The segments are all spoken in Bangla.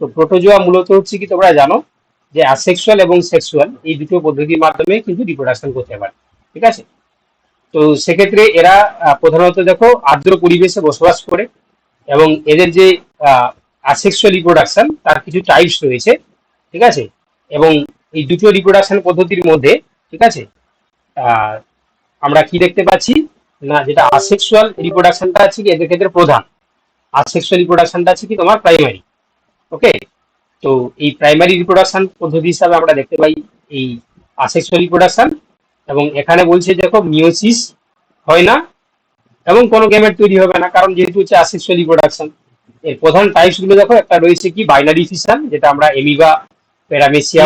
তো প্রোটোজোয়া মূলত হচ্ছে কি তোমরা জানো যে আসেক্সুয়াল এবং সেক্সুয়াল এই দুটো পদ্ধতির মাধ্যমে কিন্তু রিপ্রোডাকশন করতে পারে, ঠিক আছে? তো সেক্ষেত্রে এরা প্রধানত দেখো আর্দ্র পরিবেশে বসবাস করে এবং এদের যে আসেক্সুয়াল রিপ্রোডাকশন তার কিছু টাইপস রয়েছে, ঠিক আছে? এবং এই দুটো রিপ্রোডাকশন পদ্ধতির মধ্যে, ঠিক আছে? আমরা কি দেখতে পাচ্ছি? না, যেটা আসেক্সুয়াল রিপ্রোডাকশনটা আছে কি এদের ক্ষেত্রে প্রধান। আসেক্সুয়াল রিপ্রোডাকশনটা আছে কি তোমার প্রাইমারি ওকে তো এই প্রাইমারি রিপ্রোডাকশন পদ্ধতি হিসাবে আমরা দেখতে পাই এই আসেক্সুয়াল রিপ্রোডাকশন এবং এখানে বলছে দেখো মিওসিস হয় না এবং কোনো গেমের তৈরি হবে না কারণ যেহেতু হচ্ছে আসেক্সুয়াল রিপ্রোডাকশন এর প্রধান টাইপসগুলো দেখো একটা রয়েছে কি বাইনারি ফিশন যেটা আমরা এমিবা প্যারামেসিয়া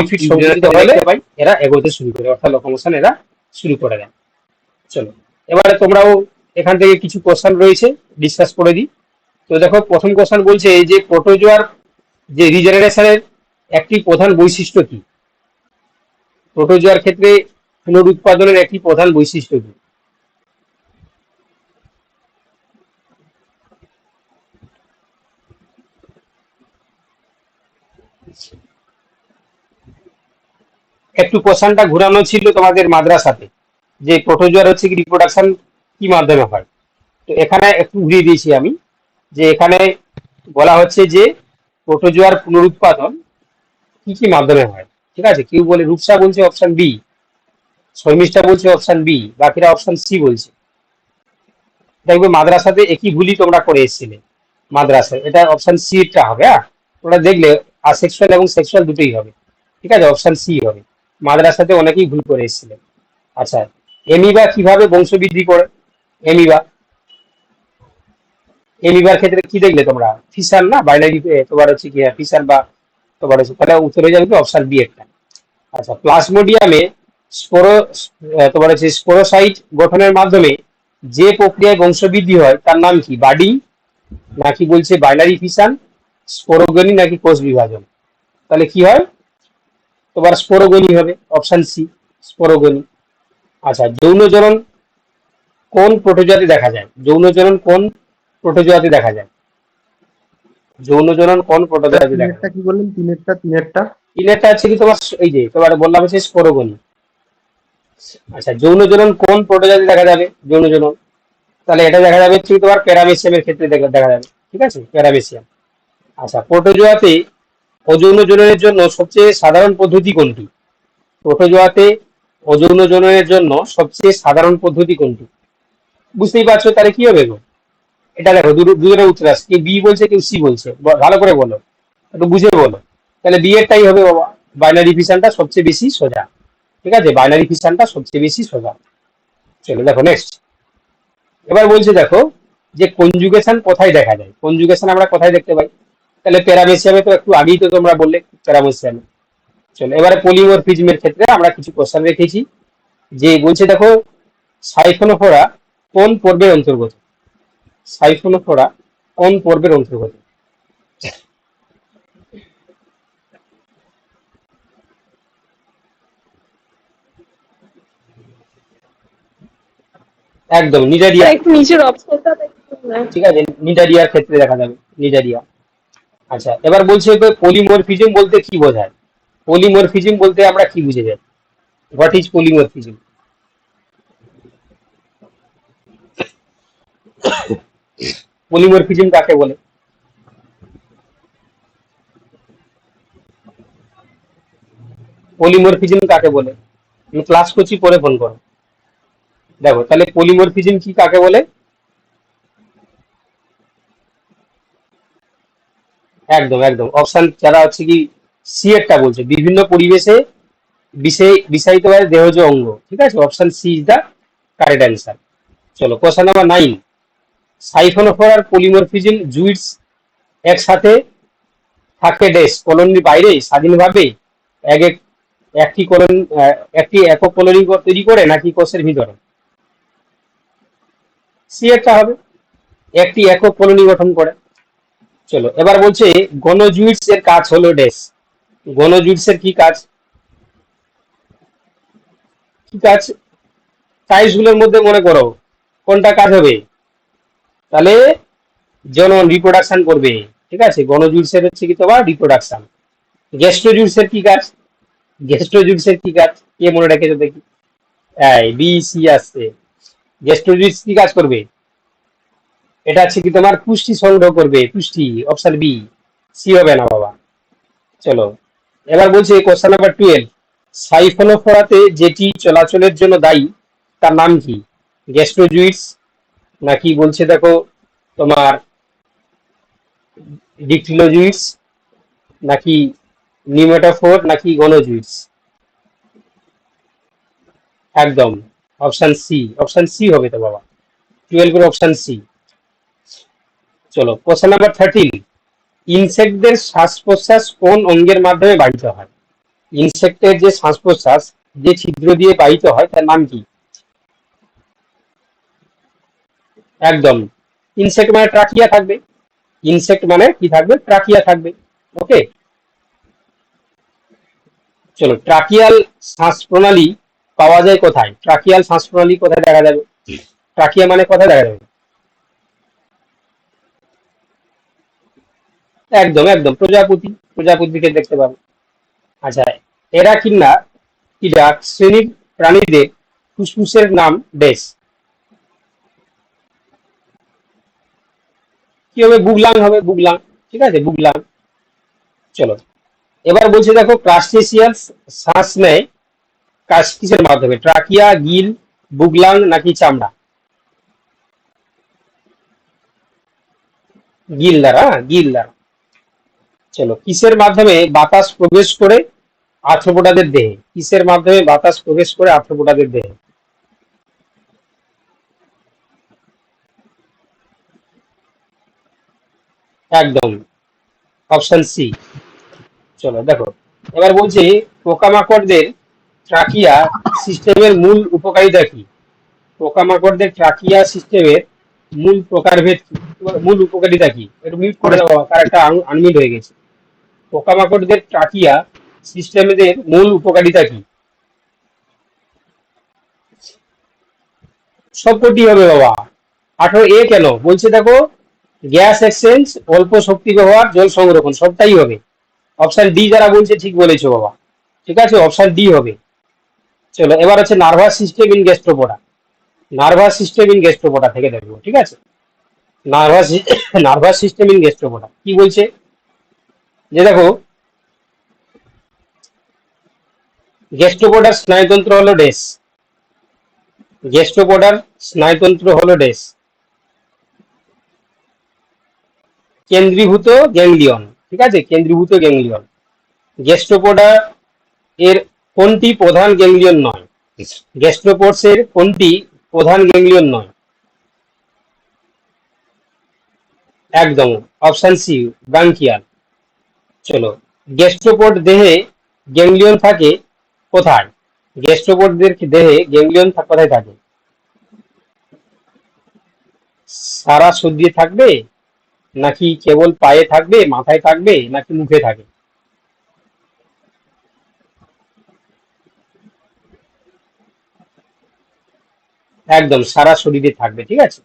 পাই এরা এগোতে শুরু করে অর্থাৎ লোকোমোশন এরা শুরু করে দেয়। চলো এবারে তোমরাও এখান থেকে কিছু কোশ্চেন রয়েছে ডিসকাস করে দিই। তো দেখো প্রথম কোশ্চেন বলছে এই যে প্রোটোজোয়ার যে রিজেনারেশনের একটি প্রধান বৈশিষ্ট্য কি? প্রোটোজোয়ার ক্ষেত্রে পুনরুৎপাদনের একটি প্রধান বৈশিষ্ট্য কি? একটু কোশ্চেনটা ঘুরানো ছিল তোমাদের মাদ্রাসাতে, যে প্রোটোজোয়ার হচ্ছে কি রিপ্রোডাকশন কি মাধ্যমে হয়? তো এখানে একটু ঘুরিয়ে দিয়েছি আমি, যে এখানে বলা হচ্ছে যে প্রোটোজোয়ার পুনরুৎপাদন কি কি মাধ্যমে হয়? ঠিক আছে, কেউ বলে রূপসা বলছে অপশন বি শর্মিষ্ঠা বলছে অপশন বি বাকিরা অপশন সি বলছে। দেখবে মাদ্রাসাতে একই ভুলই তোমরা করে এসেছিলে, মাদ্রাসায়। এটা অপশন সি টা হবে হ্যাঁ? তোমরা দেখলে আসেক্সুয়াল এবং সেক্সুয়াল দুটোই হবে। ঠিক আছে অপশন সি হবে। মাদ্রাসাতে অনেকেই ভুল করে এসেছিলেন। আচ্ছা এমিবা কীভাবে বংশবৃদ্ধি করে? এমিবা এমিবার ক্ষেত্রে কি দেখলে তোমরা? ফিশার না? বাইনারি তোমার হচ্ছে কি ফিশার বা তোমার হচ্ছে, তাহলে উত্তর হয়ে যাবে অপশন বি একটা। আচ্ছা প্লাজমোডিয়ামে স্পোরো তোমার হচ্ছে স্পোরোসাইট গঠনের মাধ্যমে যে প্রক্রিয়ায় বংশবৃদ্ধি হয়, তার নাম কি? বাডিং, নাকি বলছে বাইনারি ফিশন স্পোরোগনি, নাকি কোষ বিভাজন? তাহলে কি হয়? তোমার স্পোরোগনি হবে, অপশন সি, স্পোরোগনি। আচ্ছা যৌন জনন কোন প্রোটোজোয়াতে দেখা যায়? যৌন জনন কোন প্রোটোজোয়াতে দেখা যায়। যৌন জনন কোন প্রোটোজোয়াতে দেখা যায়? কি বললেন? তিনেরটা তিনেরটা? তিনেরটা আছে কি তোমার এই যে তোমার বললাম হচ্ছে স্পোরোগনি আচ্ছা যৌন জনন কোন প্রোটোজোয়াতে দেখা যাবে? যৌন জনন। তাহলে এটা দেখা যাবে হচ্ছে কি তোমার প্যারামেসিয়ামের ক্ষেত্রে দেখা দেখা যাবে। ঠিক আছে? প্যারামেসিয়াম আচ্ছা প্রোটোজোয়াতে অযৌন জননের জন্য সবচেয়ে সাধারণ পদ্ধতি কোনটি? প্রোটোজোয়াতে অযৌন জননের জন্য সবচেয়ে সাধারণ পদ্ধতি কোনটি? বুঝতেই পারছ তাহলে কি হবে গো? এটা দেখো দু- দুজনের উত্তর আসছে কেউ বি বলছে, কেউ সি বলছে। ভালো করে বলো। একটু বুঝে বলো। তাহলে বি এরটাই হবে বাবা। বাইনারি ফিশনটা সবচেয়ে বেশি সোজা। ঠিক আছে? বাইনারি ফিশনটা সবচেয়ে বেশি সোজা। চলো, দেখো নেক্সট এবার বলছে, দেখো, যে কনজুগেশন কোথায় দেখা যায়? কনজুগেশন আমরা কোথায় দেখতে পাই? তাহলে প্যারামেসিয়ামে তো একটু আগেই তো তোমরা বললে প্যারামেসিয়ামে চলো, এবারে পলিমরফিজমের ক্ষেত্রে আমরা কিছু কোশ্চেন রেখেছি। যে বলছে, দেখো সাইফোনোফোরা কোন পর্বের অন্তর্গত? সাইফোনোফোরা কোন পর্বের অন্তর্গত? একদম নিডারিয়া একটু নিচের অপশনটা ঠিক আছে নিডারিয়ার ক্ষেত্রে দেখা যাবে নিডারিয়া আচ্ছা এবার বলছে পলিমরফিজম বলতে কি বোঝায়? পলিমরফিজম বলতে আমরা কি বুঝে যাই? হোয়াট ইজ পলিমরফিজম পলিমরফিজম কাকে বলে? পলিমরফিজম কাকে বলে? ক্লাস করছি, পরে ফোন করো। দেখো, তাহলে পলিমরফিজম কি কাকে বলে? একদম একদম। অপশন যারা হচ্ছে কি সি এরটা বলছে। বিভিন্ন পরিবেশে বিষয় বিষয়িতভাবে দেহজ অঙ্গ। ঠিক আছে? Option C is the correct answer চলো কোশ্চেন নাম্বার নাইন সাইফোনোফোর আর পলিমরফিজম জুইটস একসাথে থাকে ডেস কলোনির বাইরে স্বাধীনভাবে এক এক একটি কলোনি একটি একক কলোনি তৈরি করে নাকি কোষের ভিতরে। সি একটা হবে। একটি একক কলোনি গঠন করে। চলো, এবার বলছে গণজুইটস এর কাজ হলো ডেস গণজুইটস এর কি কাজ? কি কাজ? টাইলসগুলোর মধ্যে মনে করো, কোনটা কাজ হবে? তাহলে জনন রিপ্রোডাকশন করবে। ঠিক আছে? গণজুলসের হচ্ছে কি তোমার রিপ্রোডাকশন গ্যাস্ট্রোজুলসের কি কাজ? গ্যাস্ট্রোজুলসের কি কাজ? কে মনে রেখেছো দেখি। বি সি আসছে। গ্যাস্ট্রোজুলস কি কাজ করবে? এটা হচ্ছে কি তোমার পুষ্টি সংগ্রহ করবে। পুষ্টি অপশন বি সি হবে না বাবা। চলো। এবার বলছে কোশ্চেন নাম্বার টুয়েলভ সাইফোনোফোরাতে যেটি চলাচলের জন্য দায়ী, তার নাম কি? গ্যাস্ট্রোজুইটস নাকি বলছে, দেখো, তোমার ডিক্টিলোজুইটস নাকি নিউমেটোফোর, নাকি গনোজুইটস একদম, অপশন সি অপশন সি হবে তো বাবা। টুয়েলভের অপশন সি। চলো, কোশ্চেন নাম্বার থার্টিন। ইনসেক্টদের শ্বাস প্রশ্বাস কোন অঙ্গের মাধ্যমে বাহিত হয়? ইনসেক্টের যে শ্বাস প্রশ্বাস যে ছিদ্র দিয়ে বাহিত হয়, তার নাম কি? একদম। ইনসেক্ট মানে ট্রাকিয়া থাকবে। ইনসেক্ট মানে কি থাকবে? ট্রাকিয়া থাকবে। ওকে চলো ট্রাকিয়াল শ্বাস প্রণালী পাওয়া যায় কোথায়? ট্রাকিয়াল শ্বাস প্রণালী কোথায় দেখা যাবে? ট্রাকিয়া মানে কোথায় দেখা যাবে? একদম একদম। প্রজাপতি প্রজাপতিকে দেখতে পাবো। আচ্ছা এরা কিনা? কিনা শ্রেণির প্রাণীদের ফুসফুসের নাম বেশ। কি হবে? বুগলাং হবে বুগলাং ঠিক আছে? বুগলাং চলো। এবার বলছে দেখো ক্রাস্টেসিয়াস শ্বাস নেয় কাজ কিসের মাধ্যমে? ট্রাকিয়া গিল বুগলাং নাকি চামড়া? গিল দ্বারা হ্যাঁ, গিল দ্বারা। চলো কিসের মাধ্যমে বাতাস প্রবেশ করে আর্থ্রোপোডাদের দেহে? কিসের মাধ্যমে বাতাস প্রবেশ করে আর্থ্রোপোডাদের দেহে? একদম। অপশন সি চলো, দেখো। এবার বলছি, পোকামাকড়দের ট্রাকিয়া সিস্টেমের মূল উপকারিতা কি? পোকামাকড়দের ট্রাকিয়া সিস্টেমের মূল প্রকারভেদ কি? মূল উপকারিতা কি? একটু মিউট করে দেওয়া কার একটা আনমিট হয়ে গেছে। পোকামাকড়দের ট্রাকিয়া সিস্টেমের মূল উপকারিতা কি? সবকটি হবে বাবা। আঠারো এ কেন? বলছে দেখো গ্যাস এক্সচেঞ্জ, অল্প শক্তি ব্যবহার, জল সংরক্ষণ, সবটাই হবে। অপশন ডি যারা বলছে, ঠিক বলেছ বাবা। ঠিক আছে? অপশন ডি হবে। চলো, এবার হচ্ছে nervous system in gastropoda nervous system in gastropoda থেকে দেখব, ঠিক আছে? Nervous nervous system in gastropoda কি বলছে? যে দেখো গ্যাস্ট্রোপোডার স্নায়ুতন্ত্র হলো ডেস গ্যাস্ট্রোপোডার স্নায়ুতন্ত্র হলো ডেস কেন্দ্রীভূত গ্যাংলিয়ন, ঠিক আছে? কেন্দ্রীভূত গ্যাংলিয়ন। গ্যাস্ট্রোপোডা এর কোনটি প্রধান গ্যাংলিয়ন নয়? গ্যাস্ট্রোপোডস এর কোনটি প্রধান গ্যাংলিয়ন নয়? একদম, অপশন সি, ব্রাঙ্কিয়াল। চলো গ্যাস্ট্রোপোড দেহে গ্যাংলিয়ন থাকে কোথায়? গ্যাস্ট্রোপোডদের দেহে গ্যাংলিয়ন কোথায় থাকে? সারা দিয়ে থাকবে? নাকি কেবল পায়ে থাকবে, মাথায় থাকবে, নাকি মুখে থাকে একদম, সারা শরীরে থাকবে, ঠিক আছে?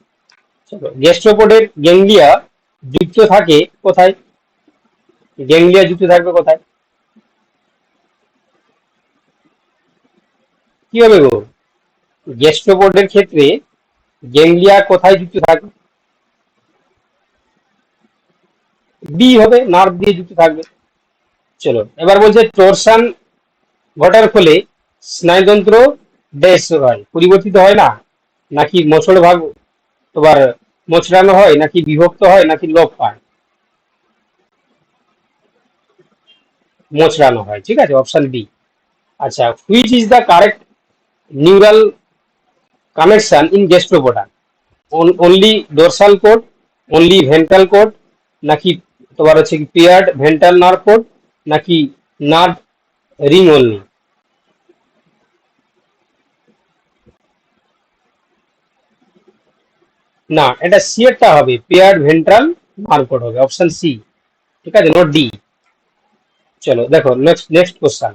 চলো গ্যাস্ট্রোপোডের গ্যাংলিয়া যুক্ত থাকে কোথায়? গ্যাংলিয়া যুক্ত থাকবে কোথায়? কি হবে গো? গ্যাস্ট্রোপোডের ক্ষেত্রে গ্যাংলিয়া কোথায় যুক্ত থাকবে? বি হবে নার্ভ দিয়ে যুক্ত থাকবে। চলো এবার বলছে টর্সান ঘটার ফলে স্নায়ুতন্ত্র ড্যাশ হয়। পরিবর্তিত হয় না? নাকি মোচড় ভাগ তোমার মোচড়ানো হয়, নাকি বিভক্ত হয়, নাকি লোপ পায় মোচড়ানো হয়, ঠিক আছে অপশন বি আচ্ছা which is the correct neural connection in gastropoda only dorsal cord only ventral cord নাকি তোমার হচ্ছে কি পেয়ার্ড, ভেন্টাল নার্ভ কোড নাকি নার্ভ রিং অনলি না, এটা সি এরটা হবে, পেয়ার্ড ভেন্ট্রাল নার্ভ কোড হবে অপশন সি ঠিক আছে? নোট ডি চলো, দেখো নেক্সট নেক্সট কোশ্চেন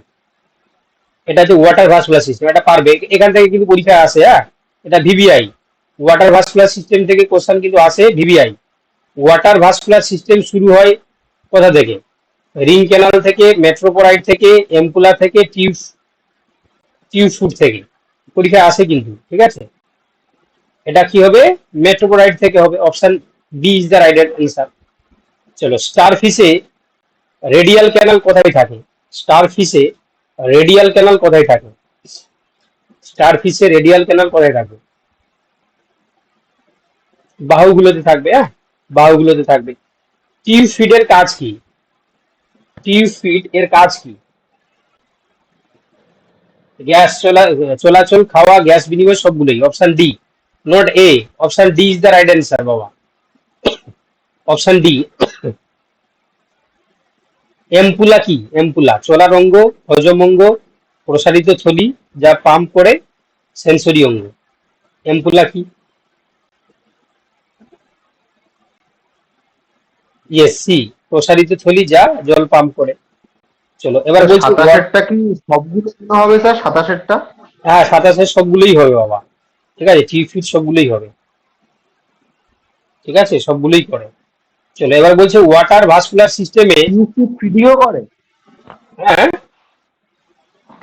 এটা হচ্ছে ওয়াটার ভাসকুলার সিস্টেম এটা পারবে। এখান থেকে কিন্তু পরীক্ষা আসে হ্যাঁ? এটা ভিভিআই ওয়াটার ভাসকুলার সিস্টেম থেকে কোশ্চেন কিন্তু আসে ভিভিআই ওয়াটার ভাস্কুলার সিস্টেম শুরু হয় কোথা থেকে? রিং ক্যানাল থেকে মেট্রোপোরাইট থেকে এমপুলা থেকে টিউব ফুট থেকে। পরীক্ষায় আসে কিন্তু, ঠিক আছে? এটা কি হবে? মেট্রোপোরাইট থেকে হবে। Option B is the right answer চলো স্টার ফিশে রেডিয়াল ক্যানাল কোথায় থাকে? স্টার ফিশে রেডিয়াল ক্যানাল কোথায় থাকে? স্টার ফিশে রেডিয়াল ক্যানাল কোথায় থাকে? বাহুগুলোতে থাকবে হ্যাঁ? বাহুগুলোতে থাকবে। টিউব ফিডের কাজ কি? টিউব ফিড এর কাজ কি? গ্যাস চলা, চলাচল, খাওয়া, গ্যাস বিনিময় সবগুলোই। Option D, note A, option D is the right answer, বাবা। অপশন ডি, এমপুলা কি? এমপুলা চলার অঙ্গ হজম অঙ্গ প্রসারিত থলি, যা পাম্প করে সেন্সরি অঙ্গ। এমপুলা কি? Yes C. প্রসারিত থলি যা জল পাম্প করে। চলো এবার বলছি সাতাশেরটা কি সবগুলো হবে স্যার সাতাশেরটা হ্যাঁ সাতাশের সবগুলোই হবে বাবা। ঠিক আছে টি ফিট সবগুলোই হবে। ঠিক আছে সবগুলোই করে। চলো এবার বলছে ওয়াটার ভাস্কুলার সিস্টেমে টিউব ফিডিংও করে? হ্যাঁ।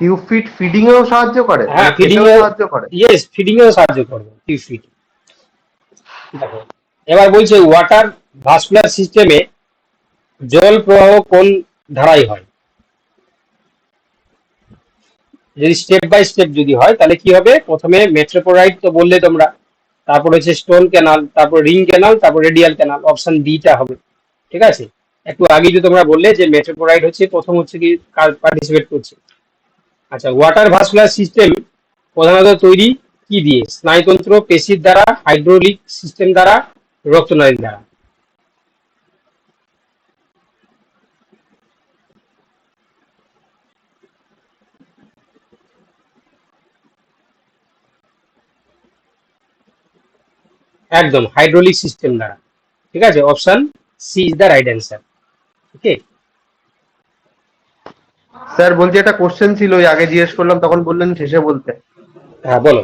টিউব ফিট ফিডিং এও সাহায্য করে? হ্যাঁ ফিডিং খেতেও সাহায্য করে? ইয়েস ফিডিং এও সাহায্য করবে টিউ ফিট দেখো এবার বলছে ওয়াটার ভাস্কুলার সিস্টেমে জল প্রবাহ কোন ধারায় হয়? যদি স্টেপ বাই স্টেপ যদি হয়, তাহলে কি হবে? প্রথমে মেট্রোপোরাইট তো বললে তোমরা, তারপর হচ্ছে স্টোন ক্যানাল তারপর রিং ক্যানাল তারপর রেডিয়াল ক্যানাল অপশন ডিটা হবে। ঠিক আছে? একটু আগে যে তোমরা বললে যে মেট্রোপোরাইট হচ্ছে, প্রথম হচ্ছে কি পার্টিসিপেট করছে? আচ্ছা ওয়াটার ভাস্কুলার সিস্টেম প্রধানত তৈরি কি দিয়ে? স্নায়ুতন্ত্র, পেশির দ্বারা হাইড্রোলিক সিস্টেম দ্বারা রক্তনালী দ্বারা। একদম হাইড্রোলিক সিস্টেম দ্বারা। ঠিক আছে? Option C is the right answer okay sir বলছি একটা কোশ্চেন ছিল ওই আগে জিজ্ঞেস করলাম তখন বললেন শেষে বলতে। হ্যাঁ বলো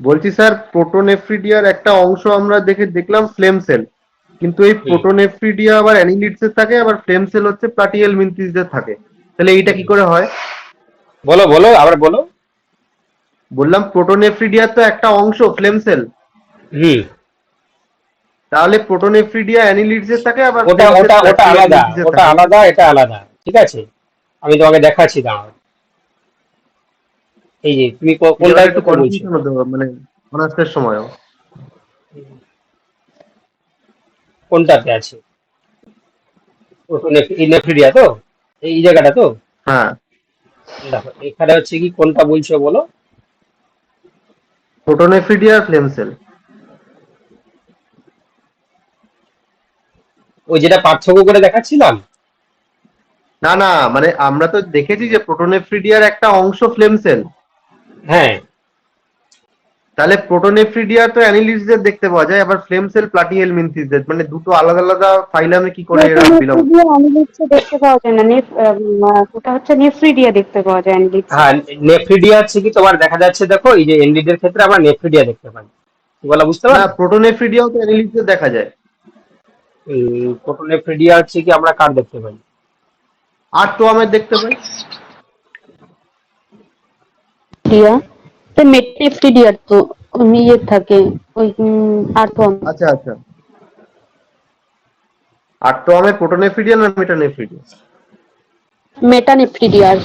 বলছি স্যার প্রোটোনেফ্রিডিয়ার একটা অংশ আমরা দেখে দেখলাম ফ্লেম সেল কিন্তু এই প্রোটোনেফ্রিডিয়া আবার অ্যানিলিডসের থাকে আবার ফ্লেম সেল হচ্ছে প্লাটিয়েল মিন্থিসদের থাকে। তাহলে এইটা কি করে হয়? বলো বলো আবার বলো। বললাম প্রোটোনেফ্রিডিয়ার তো একটা অংশ ফ্লেম সেল হুম তাহলে প্রোটোনেফ্রিডিয়া অ্যানিলিডসের থাকে আবার ওটা ওটা ওটা আলাদা ওটা। আলাদা এটা আলাদা ঠিক আছে? আমি তোমাকে দেখাচ্ছি দাঁড়াও। এই যে তুমি কোনটা একটু একটু কনফিউশন হতে মানে অনার্সের সময়ও। কোনটাতে আছে? নেফ্রিডিয়া তো? এই জায়গাটা তো? হ্যাঁ। দেখো এখানে হচ্ছে কি কোনটা বলছো বলো? প্রোটোনেফ্রিডিয়া ফ্লেম সেল ওই যেটা পার্থক্য করে দেখাচ্ছিলাম? না না মানে আমরা তো দেখেছি যে প্রোটোনেফ্রিডিয়ার একটা অংশ ফ্লেম সেল। হ্যাঁ। তাহলে প্রোটোনেফ্রিডিয়া তো অ্যানিলিডসদের দেখতে পাওয়া যায় আবার ফ্লেম সেল প্লাটিহেল মিন্থিসদের মানে দুটো আলাদা আলাদা ফাইলামে কি করে এরা বিলং দেখতে পাওয়া যায় না ওটা হচ্ছে নেফ্রিডিয়া দেখতে পাওয়া যায় অ্যানিলিডস হ্যাঁ নেফ্রিডিয়া হচ্ছে কি তোমার দেখা যাচ্ছে দেখো এই যে এনডিডের ক্ষেত্রে আমরা নেফ্রিডিয়া দেখতে পাই। বলা বুঝতে না পারছ প্রোটোনেফ্রিডিয়াও তো অ্যানিলিডসদের দেখা যায়। প্রোটোনেফ্রিডিয়া হচ্ছে কি আমরা কার দেখতে পাই? আর তো আমের দেখতে পাই। ডিয়া তো মেটনেফ্রিডিয়ার তো ইয়ে থাকে ওই আর্থম আচ্ছা আচ্ছা। আর তো আমের প্রোটোনেফ্রিডিয়া না মেটানেফ্রিডিয়া মেটানেফ্রিডিয়ার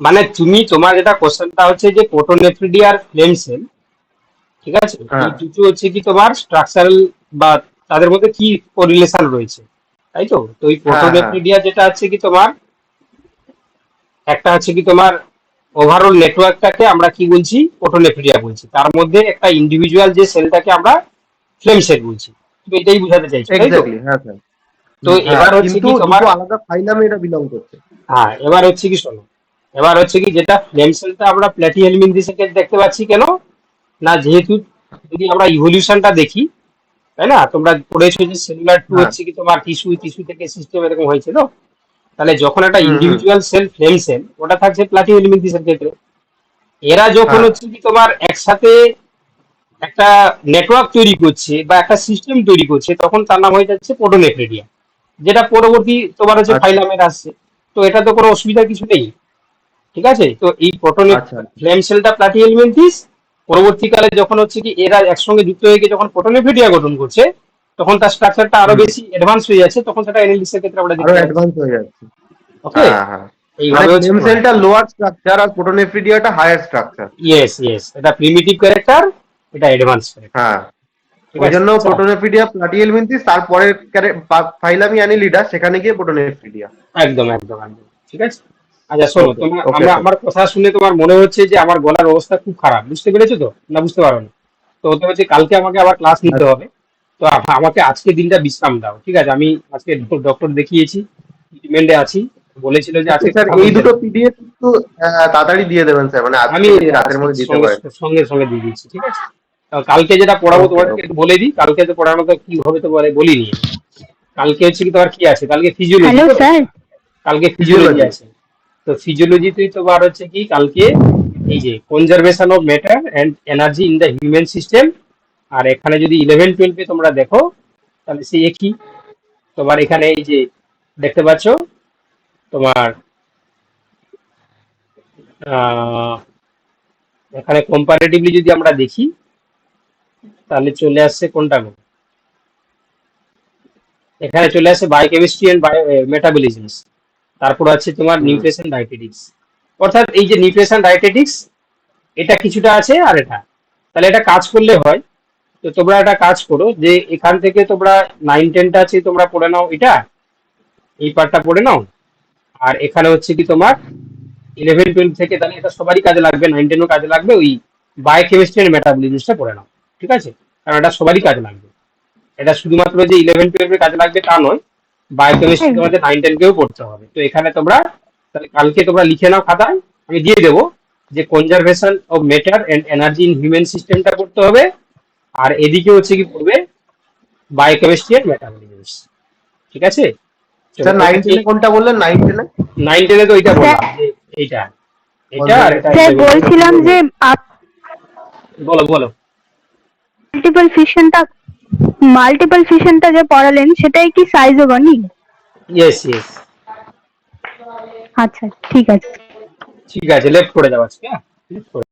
মানে তুমি তোমার যেটা কোশ্চেনটা হচ্ছে যে প্রোটোনেফ্রিডিয়ার ফ্লেম সেল ঠিক আছে? হ্যাঁ। দুটো হচ্ছে কি তোমার স্ট্রাকচারাল বা তাদের মধ্যে কি কোরিলেশন রয়েছে? তাই তো? তো ওই হ্যাঁ। প্রোটোনেফ্রিডিয়া যেটা আছে কি তোমার? একটা হচ্ছে কি তোমার ওভারঅল নেটওয়ার্কটাকে আমরা কি বলছি? প্রোটোনেফ্রিডিয়া বলছি। তার মধ্যে একটা ইন্ডিভিজুয়াল যে সেলটাকে আমরা ফ্লেম সেল বলছি। তুমি এটাই বুঝাতে চাইছো তাই তো? হ্যাঁ স্যার তো এবার হচ্ছে কি তোমার আলাদা ফাইলামে এটা বিলং করছে। হ্যাঁ এবার হচ্ছে কি শোনো। এবার হচ্ছে কি যেটা ফ্লেম সেলটা আমরা প্ল্যাটিহেলমিনথিসকে দেখতে পাচ্ছি কেন? না যেহেতু যদি আমরা ইভলিউশনটা দেখি তাই না তোমরা পড়েছো যে সেলুলার টু হ্যাঁ। হচ্ছে কি তোমার টিস্যু টিস্যু থেকে সিস্টেম এরকম হয়েছিল তাহলে যখন একটা। ইন্ডিভিজুয়াল সেল ফ্লেম সেল ওটা থাকছে প্ল্যাটিহেলমিনথিসের ক্ষেত্রে এরা যখন হ্যাঁ। হচ্ছে কি তোমার একসাথে একটা নেটওয়ার্ক তৈরি করছে বা একটা সিস্টেম তৈরি করছে তখন তার নাম হয়ে যাচ্ছে প্রোটোনেফ্রিডিয়া যেটা পরবর্তী তোমার হচ্ছে আচ্ছা। ফাইলামের আসছে তো এটা তো কোনো অসুবিধা কিছু নেই ঠিক আছে তো এই প্রোটোনে আচ্ছা ফ্লেম সেলটা প্লাটিহেলমিনথিস পরবর্তীকালে যখন হচ্ছে কি এরা একসঙ্গে যুক্ত হয়ে গিয়ে যখন প্রোটোনেফ্রিডিয়া গঠন করছে তখন তার স্ট্রাকচারটা আরও বেশি অ্যাডভান্স হয়ে যাচ্ছে তখন সেটা এনালিসিসের ক্ষেত্রে আমরা দেখতে পাচ্ছি। অ্যাডভান্স হয়ে যাচ্ছে। ওকে হ্যাঁ হ্যাঁ। মানে হচ্ছে স্টেম সেলটা লোয়ার স্ট্রাকচার আর প্রোটোনেফ্রিডিয়াটা হায়ার স্ট্রাকচার ইয়েস ইয়েস এটা প্রিমিটিভ ক্যারেক্টার এটা অ্যাডভান্স হ্যাঁ। ওই জন্য ফাইলামি অ্যানিলিডা সেখানে গিয়ে প্রোটোনেফ্রিডিয়া একদম একদম একদম। ঠিক আছে? আচ্ছা শোনো তোমার আমরা আমার কথা শুনে তোমার মনে হচ্ছে যে আমার গলার অবস্থা খুব খারাপ। বুঝতে পেরেছ তো? না বুঝতে পারো না। তো হতে হচ্ছে কালকে আমাকে আবার ক্লাস নিতে হবে। তো আমাকে আজকে দিনটা বিশ্রাম দাও ঠিক আছে? আমি আজকে ডক্টর দেখিয়েছি ট্রিটমেন্টে আছি। বলেছিল যে আজকে স্যার এই দুটো পিডিএফ একটু তাড়াতাড়ি দিয়ে দেবেন স্যার মানে আমি রাতের মধ্যে দিতে সঙ্গে সঙ্গে সঙ্গে দিয়ে দিচ্ছি ঠিক আছে? তো কালকে যেটা পড়াবো. একটু বলে দিই। কালকে তো পড়ানো তো কি হবে তো বলে বলিনি। কালকে হচ্ছে কি তোমার কি আছে? কালকে ফিজিওলজি কালকে ফিজিওলজি আছে। তো ফিজিওলজিতেই তোমার হচ্ছে কি? কালকে এই যে conservation of matter and energy in the human system আর এখানে যদি ইলেভেন টুয়েলভে তোমরা দেখো, তাহলে সেই একই। তোমার এখানে এই যে দেখতে পাচ্ছ, তোমার এখানে কম্পারেটিভলি যদি আমরা দেখি, তাহলে চলে আসছে কোনটা? এখানে চলে আসছে বায়োকেমিস্ট্রি এন্ড মেটাবলিজমস তারপর আছে তোমার। নিউট্রিশন ডায়েটেটিক্স অর্থাৎ এই যে নিউট্রিশন ডায়েটেটিক্স এটা কিছুটা আছে আর এটা। তাহলে এটা কাজ করলে হয়। তো তোমরা একটা কাজ করো যে এখান থেকে তোমরা নাইন টেনটা আছে তোমরা পড়ে নাও এটা। এই পার্টটা পড়ে নাও। আর এখানে হচ্ছে কি তোমার ইলেভেন টুয়েলভ থেকে তাহলে এটা সবারই কাজে লাগবে নাইন টেনও কাজে লাগবে ওই বায়োকেমিস্ট্রি এন্ড মেটাবলিজমসটা পড়ে নাও। ঠিক আছে? কারণ এটা সবারই কাজে লাগবে। এটা শুধুমাত্র যে ইলেভেন টুয়েলভে কাজে লাগবে তা নয়। বায়োকেমিস্ট্রি হুম। তোমাদের নাইন টেনকেও পড়তে হবে। তো এখানে তোমরা তাহলে কালকে তোমরা লিখে নাও খাতায় আমি দিয়ে দেবো যে conservation of matter and energy in human সিস্টেমটা পড়তে হবে আর এদিকে হচ্ছে কি পড়বে বায়োকেমিস্ট্রি এন্ড মেটাবলিজমস ঠিক আছে? স্যার নাইন টেনে কোনটা বললেন নাইন টেনে নাইন টেনে তো ওইটা বললাম এইটা। এটা আর এটা স্যার বলছিলাম যে বলো বলো। মাল্টিপল ফিশনটা মাল্টিপল ফিশনটা যে পড়ালেন সেটাই কি সাইজোগনি ইয়েস ইয়েস আচ্ছা ঠিক আছে। ঠিক আছে লেফট করে যাও আজকে হ্যাঁ?